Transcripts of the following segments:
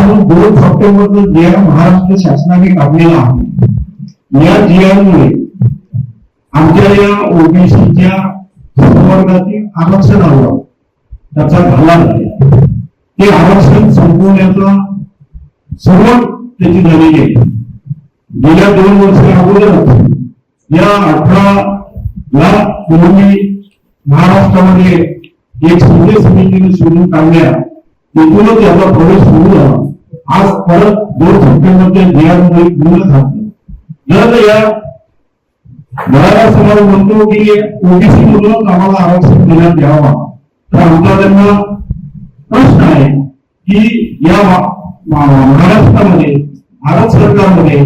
आज दोन सप्टेंबरचा जे महाराष्ट्र शासनाने काढलेला आहे या जियामुळे आमच्या या ओबीसीच्या संवर्गातील आरक्षणावर त्याचा घाला झाला ते आरक्षण संपवण्याचा सुरुवात त्याची झालेली आहे. गेल्या दोन वर्षा अगोदर या अठरा ला पूर्वी महाराष्ट्रामध्ये एक संजय समितीने शोधून काढल्या एकूणच याचा प्रवेश सुरू झाला. आज परत दोन सप्टेंबरच्या ध्येयामुळे पूर्ण झालं. जर या मराठा समाज म्हणतो की ओबीसी मधूनच आम्हाला आरक्षण देण्यात यावा तर आमचा त्यांना प्रश्न आहे की या महाराष्ट्रामध्ये भारत सरकारमध्ये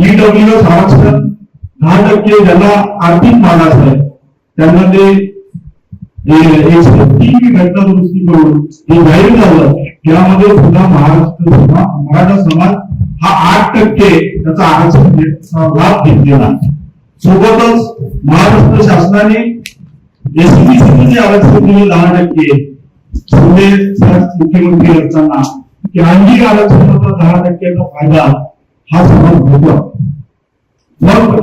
ईडब्ल्यू एस आरक्षण दहा टक्के ज्यांना आर्थिक मागास आहे त्यांना ते हे- एकशे घटना दुरुस्ती करून हे जाहीर झालं. त्यामध्ये सुद्धा महाराष्ट्र समाज मराठा समाज हा आठ टक्के त्याचा आरक्षण लाभ घेतलेला सोबतच महाराष्ट्र शासनाने एसबीसीचे आरक्षण दिले दहा टक्के शिंदे मुख्यमंत्री असताना की आणखी आरक्षणाचा दहा टक्क्याचा फायदा हा समाज घेतो मग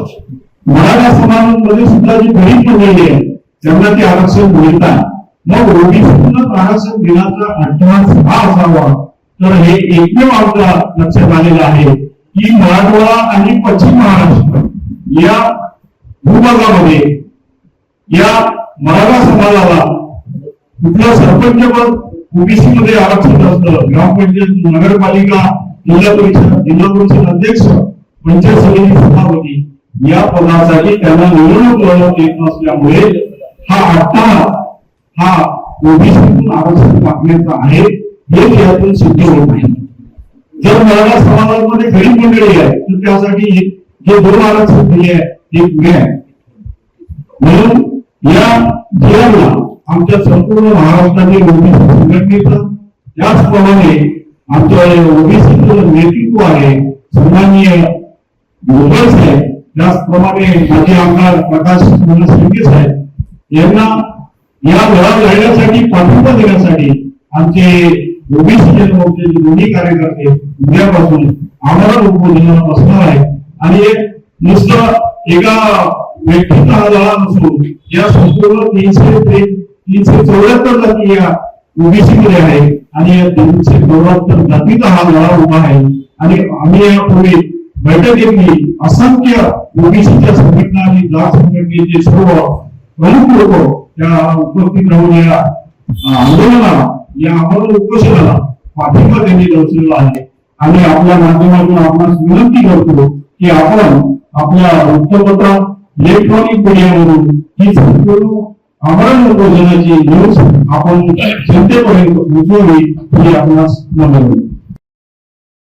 मराठा समाजामध्ये सुद्धा जी गरीब मंडळी आहे त्यांना ते आरक्षण मिळतात मग ओबीसीतूनच आरक्षण देण्याचा अट्टहास हा असावा. तर हे एकमेव आमच्या लक्षात आलेलं आहे की मराठवाडा आणि पश्चिम महाराष्ट्र या भूभागामध्ये या मराठा समाजाला कुठलं सरपंच पद ओबीसी मध्ये आरक्षित असतं? ग्रामपंचायत नगरपालिका जिल्हा परिषद जिल्हा परिषद अध्यक्ष पंचायत समिती सभापती या पदासाठी त्यांना निवडणूक लढवत येत नसल्यामुळे हा अट्टा हा ओबीसीतून आरक्षण मागण्याचा आहे हे यातून सिद्ध होत नाही. जर मराठा समाजामध्ये गरीब मंडळी आहे तर त्यासाठी जे दोन आरक्षण दिले आहे ते पुरे आहे. म्हणून या जिल्ह्याला आमच्या संपूर्ण महाराष्ट्रातील ओबीसी संघटनेचा त्याचप्रमाणे आमच्या ओबीसीचं नेतृत्व आहे सन्माननीय मोगल साहेब त्याचप्रमाणे माजी आमदार प्रकाश शिंदे साहेब यांना या घरात राहण्यासाठी पाठिंबा देण्यासाठी आमचे ओबीसी जनमोर्चे दोन्ही कार्यकर्ते उद्यापासून आम्हाला उपोषणाला असणार आहे आणि एक नुसतं एका व्यक्तीचा हा लढा नसून या संपूर्ण तीनशे ते तीनशे चौऱ्याहत्तर जाती या ओबीसी मध्ये आहे आणि या तीनशे चौऱ्याहत्तर जातीचा हा लढा उभा आहे. आणि आम्ही यापूर्वी बैठक घेतली. असंख्य ओबीसीच्या संघटना आणि जात संघटनेचे सर्व प्रमुख लोक त्या उपस्थित राहून या आंदोलनाला या आम्हाला उपोषणाला पाठिंबा त्यांनी दर्शवला आहे. आणि आपल्या माध्यमातून आपण विनंती करतो की आपण आपल्या वृत्तपत्र इलेक्ट्रॉनिक मीडियामधून ही संपूर्ण आमरण उपोषणाची न्यूज आपण जनतेपर्यंत पोहोचवली ही आपणास नमन